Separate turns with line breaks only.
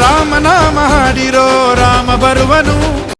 రామ నామ హాడిరో రామ బరువను